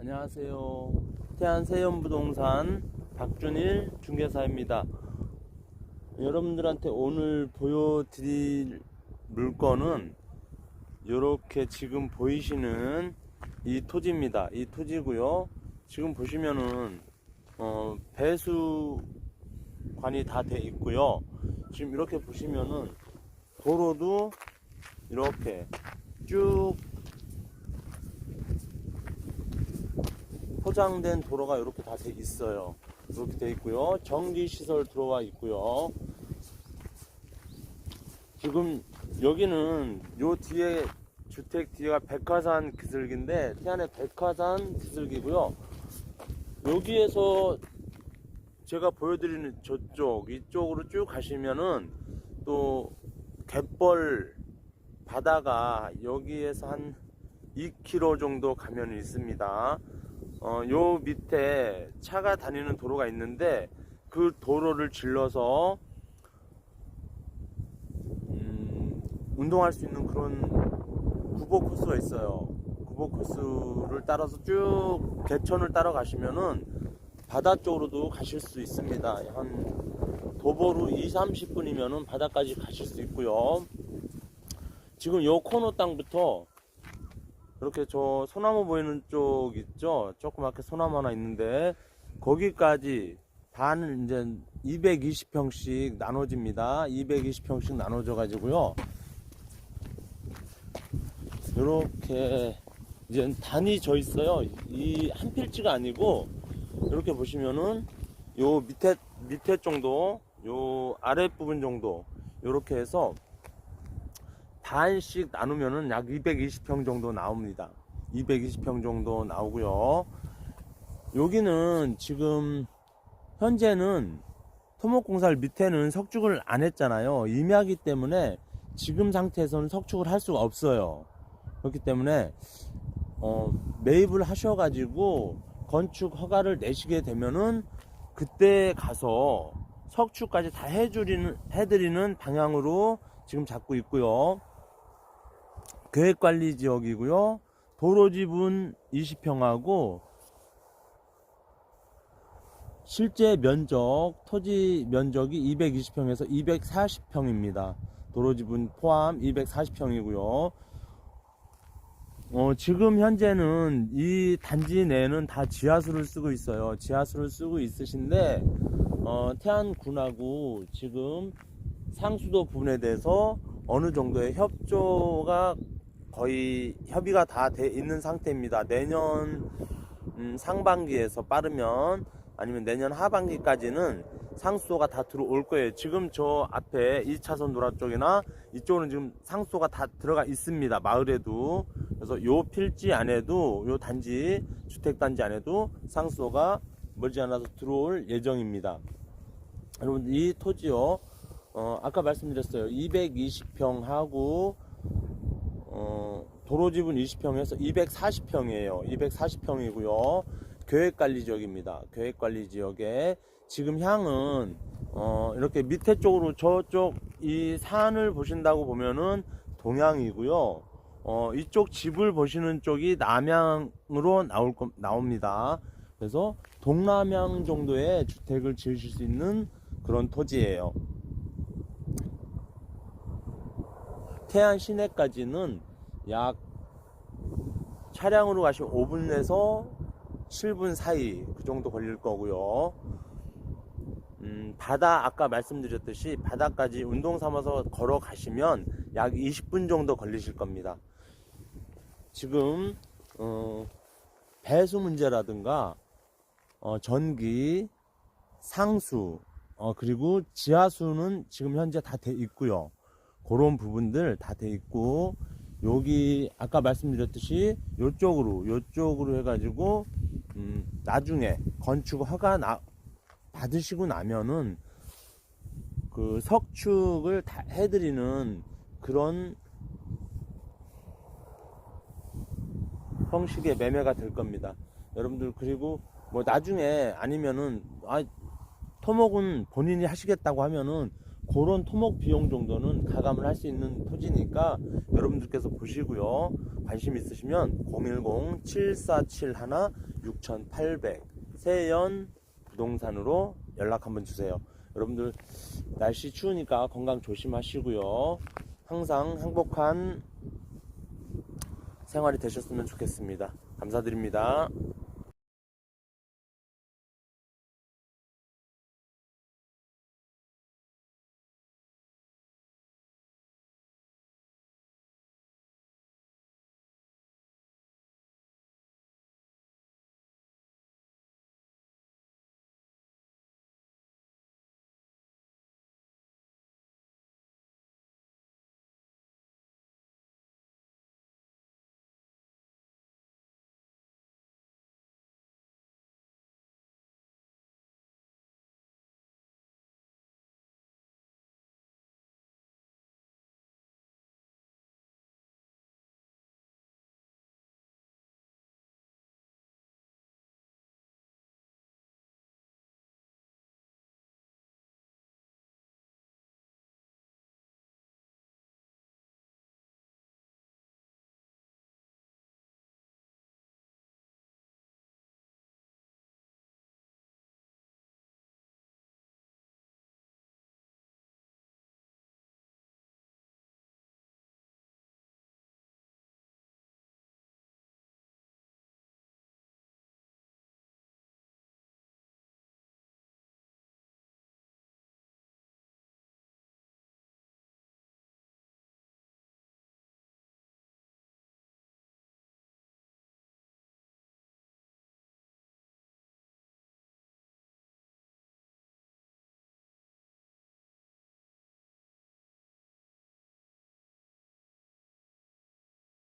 안녕하세요. 태안 세연부동산 박준일 중개사입니다. 여러분들한테 오늘 보여드릴 물건은 이렇게 지금 보이시는 이 토지입니다. 이 토지고요. 지금 보시면은 어, 배수관이 다 돼 있고요. 지금 이렇게 보시면은 도로도 이렇게 쭉 포장된 도로가 이렇게 다 돼 있어요. 이렇게 돼 있고요. 전기 시설 들어와 있고요. 지금 여기는 요 뒤에 주택 뒤가 백화산 기슭인데 태안의 백화산 기슭이고요. 여기에서 제가 보여드리는 저쪽 이쪽으로 쭉 가시면은 또 갯벌 바다가 여기에서 한 2km 정도 가면 있습니다. 어, 요 밑에 차가 다니는 도로가 있는데 그 도로를 질러서 음, 운동할 수 있는 그런 구보 코스가 있어요. 구보 코스를 따라서 쭉 개천을 따라 가시면은 바다 쪽으로도 가실 수 있습니다. 한 도보로 2, 30분이면은 바다까지 가실 수 있고요. 지금 요 코너 땅부터 이렇게 저 소나무 보이는 쪽 있죠? 조그맣게 소나무 하나 있는데 거기까지 반 이제 220평씩 나눠집니다. 220평씩 나눠져 가지고요. 이렇게 이제 단이 져 있어요. 이 한 필지가 아니고 이렇게 보시면은 요 밑에 밑에 정도, 요 아랫 부분 정도 이렇게 해서 반씩 나누면은 약 220평 정도 나옵니다. 220평 정도 나오고요. 여기는 지금 현재는 토목공사를 밑에는 석축을 안 했잖아요. 임야기 때문에 지금 상태에서는 석축을 할 수가 없어요. 그렇기 때문에 어, 매입을 하셔가지고 건축 허가를 내시게 되면은 그때 가서 석축까지 다 해주리는 해드리는 방향으로 지금 잡고 있고요. 계획관리 지역이고요. 도로 지분 20평하고 실제 면적, 토지 면적이 220평에서 240평입니다. 도로 지분 포함 240평이고요. 어, 지금 현재는 이 단지 내에는 다 지하수를 쓰고 있어요. 지하수를 쓰고 있으신데, 어, 태안군하고 지금 상수도 부분에 대해서 어느 정도의 협조가 거의 협의가 다 돼 있는 상태입니다. 내년 음, 상반기에서 빠르면 아니면 내년 하반기까지는 상수도가 다 들어올 거예요. 지금 저 앞에 2차선 노라 쪽이나 이쪽은 지금 상수도가 다 들어가 있습니다. 마을에도. 그래서 요 필지 안에도 요 단지 주택 단지 안에도 상수도가 멀지 않아서 들어올 예정입니다. 여러분 이 토지요. 어, 아까 말씀드렸어요. 220평 하고 어, 도로 지분 20평에서 240평이에요. 240평이고요. 계획관리 지역입니다. 계획관리 지역에 지금 향은 어, 이렇게 밑에 쪽으로 저쪽 이 산을 보신다고 보면은 동향이고요. 어, 이쪽 집을 보시는 쪽이 남향으로 나올 거, 나옵니다. 그래서 동남향 정도의 주택을 지으실 수 있는 그런 토지예요. 태안 시내까지는 약 차량으로 가시면 5분에서 7분 사이 그 정도 걸릴 거고요. 음, 바다 아까 말씀드렸듯이 바다까지 운동 삼아서 걸어 가시면 약 20분 정도 걸리실 겁니다. 지금 어, 배수 문제라든가 어, 전기, 상수 어, 그리고 지하수는 지금 현재 다 돼 있고요. 그런 부분들 다 돼 있고 여기 아까 말씀드렸듯이 요쪽으로 요쪽으로 해가지고 음, 나중에 건축 허가 나, 받으시고 나면은 그 석축을 다 해드리는 그런 형식의 매매가 될 겁니다. 여러분들 그리고 뭐 나중에 아니면은 아 토목은 본인이 하시겠다고 하면은 그런 토목 비용 정도는 가감을 할 수 있는 토지니까 여러분들께서 보시고요. 관심 있으시면 010-7471-6800 세연 부동산으로 연락 한번 주세요. 여러분들 날씨 추우니까 건강 조심하시고요. 항상 행복한 생활이 되셨으면 좋겠습니다. 감사드립니다.